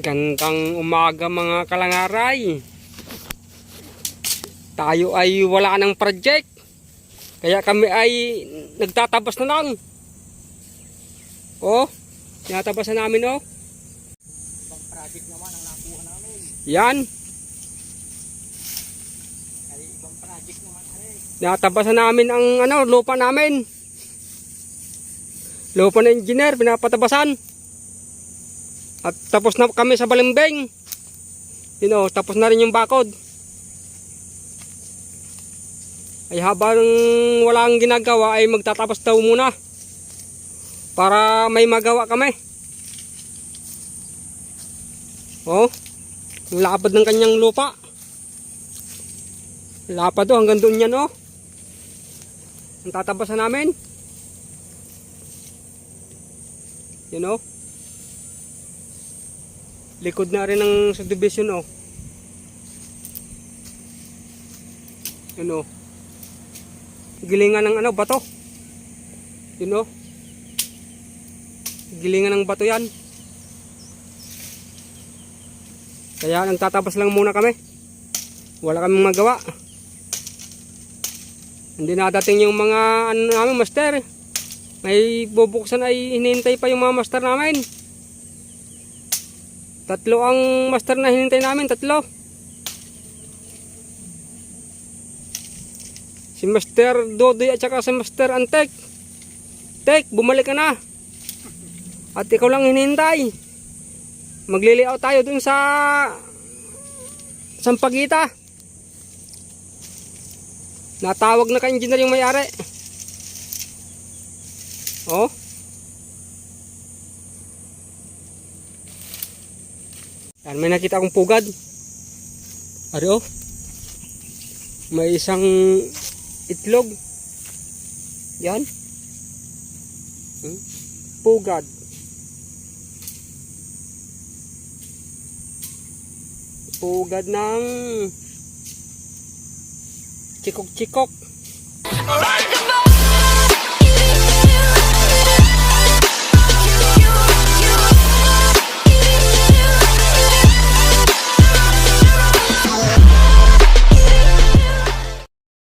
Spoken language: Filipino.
Gandang umaga mga kalangaray. Tayo ay wala ng project. Kaya kami ay nagtatabas na lang. Oh, tinatabas na namin oh. Ibang project naman ang nakuha namin. Yan. Ibang project naman ay. tinatabas na namin ang ano, lupa namin. Lupa ng engineer, pinapatabasan. At tapos na kami sa balimbing. You know, tapos na rin yung bakod. Ay habang walang ginagawa ay magtatapos daw muna. Para may magawa kami. Oh, ang lapad ng kanyang lupa. Lapad do hanggang doon yan oh. Ang tatabasan namin. You know? Likod na rin ng subdivision oh. You know? Gilingan ng ano, bato. You know? Gilingan ng bato yan. Kaya nagtatabas lang muna kami. Wala kaming magawa. Hindi nadating yung mga ano namin master. May bubuksan ay hinihintay pa yung mga master namin. Tatlo ang master na hinintay namin, tatlo. Si Master Dodoy at saka si Master Antek. Tek, bumalik ka na. At ikaw lang hinihintay. Magliliaw tayo dun sa Sampagita. Natawag na ka-engineer yung may-ari. Oh. Yan, may nakita akong pugad. Ari oh. May isang itlog. Yan. Hmm? Pugad. Pugad ng Chikok-chikok. Alright!